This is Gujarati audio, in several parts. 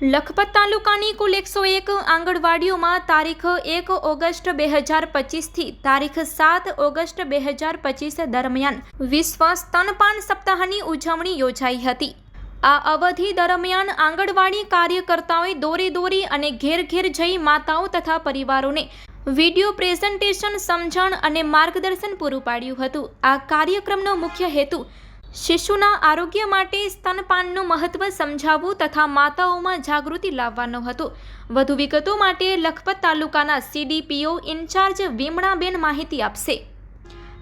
લખપત તાલુકાની કુલ એકસો એક આંગણવાડીઓમાં તારીખ એક ઓગસ્ટ બે હજાર પચીસથી તારીખ સાત ઓગસ્ટ બે હજાર પચીસ દરમિયાન વિશ્વ સ્તનપાન સપ્તાહની ઉજવણી યોજાઈ હતી. આ અવધિ દરમિયાન આંગણવાડી કાર્યકર્તાઓએ દોરે દોરી અને ઘેર ઘેર જઈ માતાઓ તથા પરિવારોને વિડિયો પ્રેઝન્ટેશન, સમજણ અને માર્ગદર્શન પૂરું પાડ્યું હતું. આ કાર્યક્રમનો મુખ્ય હેતુ શિશુના આરોગ્ય માટે સ્તનપાનનું મહત્વ સમજાવવું તથા માતાઓમાં જાગૃતિ લાવવાનો હતો. વધુ વિગતો માટે લખપત તાલુકાના સીડીપીઓ ઇન્ચાર્જ વિમણાબેન માહિતી આપશે.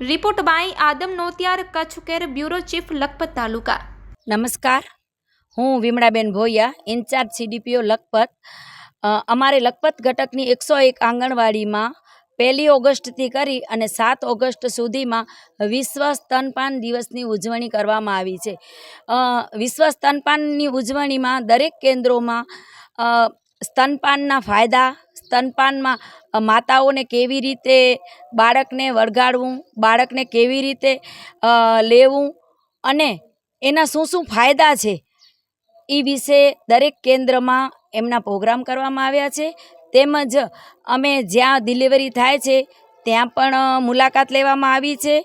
Report by Adam Notiyar Kutch Kera bureau chief, Lakhpat taluka. નમસ્કાર. હું વિમળાબેન ભોયા, ઇન્ચાર્જ સીડીપીઓ લખપત. અમારે લખપત ઘટકની એકસો એક આંગણવાડીમાં પહેલી ઓગસ્ટથી કરી અને સાત ઓગસ્ટ સુધીમાં વિશ્વ સ્તનપાન દિવસની ઉજવણી કરવામાં આવી છે. વિશ્વ સ્તનપાનની ઉજવણીમાં દરેક કેન્દ્રોમાં સ્તનપાનના ફાયદા, સ્તનપાનમાં માતાઓને કેવી રીતે બાળકને વળગાડવું, બાળકને કેવી રીતે લેવું અને એના શું શું ફાયદા છે એ વિશે દરેક કેન્દ્રમાં એમના પ્રોગ્રામ કરવામાં આવ્યા છે. તેમજ અમે જ્યાં ડિલિવરી થાય છે, ત્યાં પણ મુલાકાત લેવામાં આવી છે.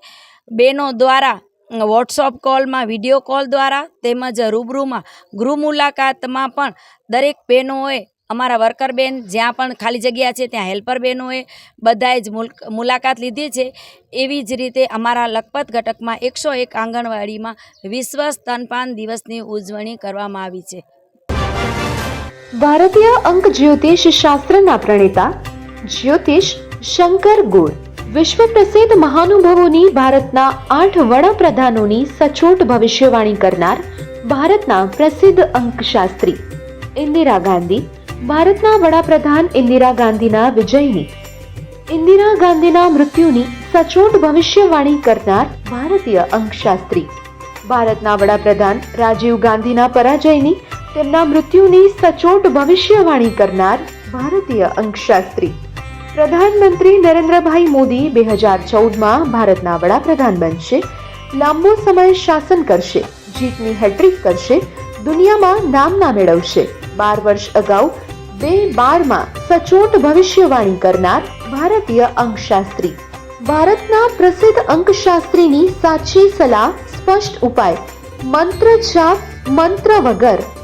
બહેનો દ્વારા વોટ્સઅપ કોલમાં વીડિયો કોલ દ્વારા, તેમજ રૂબરૂમાં, ગૃહ મુલાકાતમાં પણ દરેક બહેનોએ, અમારા વર્કર બેન જ્યાં પણ ખાલી જગ્યા છે, ત્યાં હેલ્પર બહેનોએ બધાએ જ મુલ- મુલાકાત લીધી છે. એવી જ રીતે અમારા લખપત ઘટકમાં એકસો એક આંગણવાડીમાં વિશ્વ સ્તનપાન દિવસની ઉજવણી કરવામાં આવી છે. ભારતીય અંક જ્યોતિષ શાસ્ત્રના પ્રણેતા જ્યોતિષ શંકર ગોળ. વિશ્વ પ્રસિદ્ધ મહાનુભાવોની ભારતના આઠ વડાપ્રધાનોની સચોટ ભવિષ્યવાણી કરનાર ભારતના પ્રસિદ્ધ અંકશાસ્ત્રી ઇન્દિરા ગાંધી, ભારતના વડાપ્રધાન ઇન્દિરા ગાંધીના વિજયની. ઇન્દિરા ગાંધીના મૃત્યુની સચોટ ભવિષ્યવાણી કરનાર ભારતીય અંકશાસ્ત્રી. ભારતના વડાપ્રધાન રાજીવ ગાંધીના પરાજયની તેમના મૃત્યુની સચોટ ભવિષ્યવાણી કરનાર ભારતીય અંકશાસ્ત્રી. પ્રધાનમંત્રી નરેન્દ્રભાઈ મોદી બે હજાર ચૌદમાં ભારતના વડાપ્રધાન બનશે. લાંબો સમય શાસન કરશે. જીતની હેટ્રિક કરશે. દુનિયામાં નામના મેળવશે. બાર વર્ષ અગાઉ બે બારમાં સચોટ ભવિષ્યવાણી કરનાર ભારતીય અંકશાસ્ત્રી. ભારતના પ્રસિદ્ધ અંકશાસ્ત્રીની સાચી સલાહ, સ્પષ્ટ ઉપાય, મંત્ર છાપ મંત્ર વગર